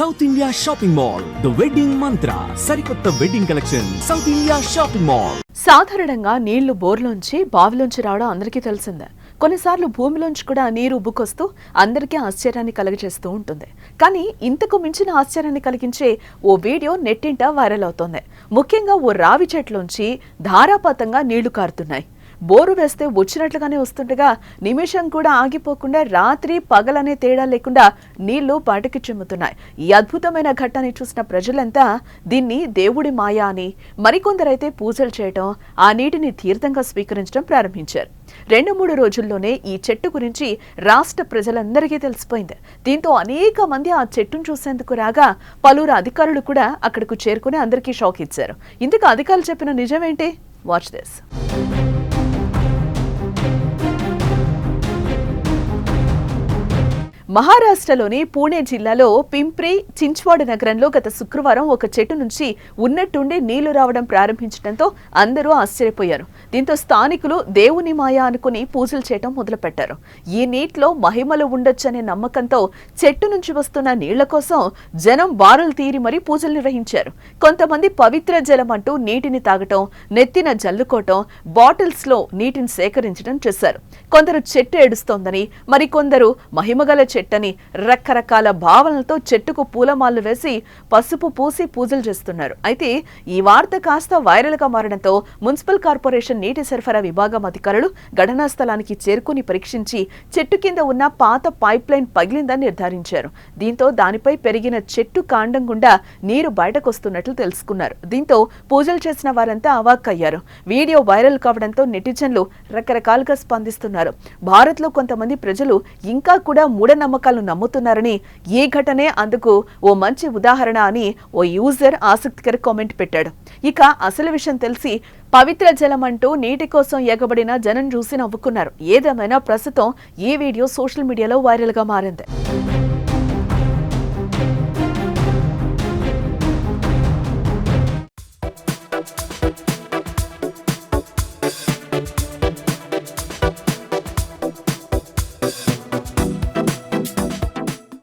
South India shopping mall the wedding Mantra సరికొత్త wedding collection South India shopping mall సాధారణంగా నీళ్ళు బోర్లోంచి బావిలోంచి రావడం అందరికీ తెలిసిందే. కొన్నిసార్లు భూమిలోంచి కూడా నీరు ఉబ్బుకొస్తూ అందరికీ ఆశ్చర్యాన్ని కలగజేస్తూ ఉంటుంది. కానీ ఇంతకు మించిన ఆశ్చర్యాన్ని కలిగించే ఓ వీడియో నెట్టింట వైరల్ అవుతోంది. ముఖ్యంగా ఓ రావి చెట్లోంచి ధారాపాతంగా నీళ్ళు కారుతున్నాయి. బోరు వేస్తే వచ్చినట్లుగానే వస్తుండగా నిమిషం కూడా ఆగిపోకుండా రాత్రి పగలనే తేడా లేకుండా నీళ్ళు పాటకి చిమ్ముతున్నాయి. ఈ అద్భుతమైన ఘట్టాన్ని చూసిన ప్రజలంతా దీన్ని దేవుడి మాయా అని మరికొందరైతే పూజలు చేయటం ఆ నీటిని తీర్థంగా స్వీకరించడం ప్రారంభించారు. రెండు మూడు రోజుల్లోనే ఈ చెట్టు గురించి రాష్ట్ర ప్రజలందరికీ తెలిసిపోయింది. దీంతో అనేక మంది ఆ చెట్టును చూసేందుకు రాగా పలువురు అధికారులు కూడా అక్కడకు చేరుకుని అందరికీ షాక్ ఇచ్చారు. ఇందుకు అధికారులు చెప్పిన నిజమేంటి వాచ్ దిస్ మహారాష్ట్రలోని పూణే జిల్లాలో పింప్రి చించ్వాడ నగరంలో గత శుక్రవారం ఒక చెట్టు నుంచి ఉన్నట్టుండి నీళ్ళు రావడం ప్రారంభించడంతో అందరూ ఆశ్చర్యపోయారు. దీంతో స్థానికులు దేవుని మాయ అనుకుని పూజలు చేయడం మొదలుపెట్టారు. ఈ నీటిలో మహిమలు ఉండొచ్చనే నమ్మకంతో చెట్టు నుంచి వస్తున్న నీళ్ళ కోసం జనం బారులు తీరి మరీ పూజలు నిర్వహించారు. కొంతమంది పవిత్ర జలం అంటూ నీటిని తాగటం నెత్తిన జల్లుకోవటం బాటిల్స్లో నీటిని సేకరించడం చేశారు. కొందరు చెట్టు ఏడుస్తోందని మరికొందరు మహిమగల చెట్టని రకరకాల భావనలతో చెట్టుకు పూలమాలలు వేసి పసుపు పూసి పూజలు చేస్తున్నారు. అయితే ఈ వార్త కాస్త వైరల్గా మారడంతో మున్సిపల్ కార్పొరేషన్ నీటి సరఫరా విభాగం అధికారులు ఘటనా స్థలానికి చేరుకుని పరీక్షించి చెట్టు కింద ఉన్న పాత పైప్ లైన్ పగిలిందని నిర్ధారించారు. దీంతో దానిపై పెరిగిన చెట్టు కాండం గుండా నీరు బయటకొస్తున్నట్లు తెలుసుకున్నారు. దీంతో పూజలు చేసిన వారంతా అవాక్కయ్యారు. వీడియో వైరల్ కావడంతో నెటిజన్లు రకరకాలుగా స్పందిస్తున్నారు. భారత్లో కొంతమంది ప్రజలు ఇంకా కూడా మూఢనమ్మకాలను నమ్ముతున్నారని ఈ ఘటనే అందుకు ఓ మంచి ఉదాహరణ అని ఓ యూజర్ ఆసక్తికర కామెంట్ పెట్టాడు. ఇక అసలు విషయం తెలిసి పవిత్ర జలం అంటూ నీటి కోసం ఎగబడిన జనం చూసి నవ్వుకున్నారు. ఏదేమైనా ప్రస్తుతం ఈ వీడియో సోషల్ మీడియాలో వైరల్గా మారింది.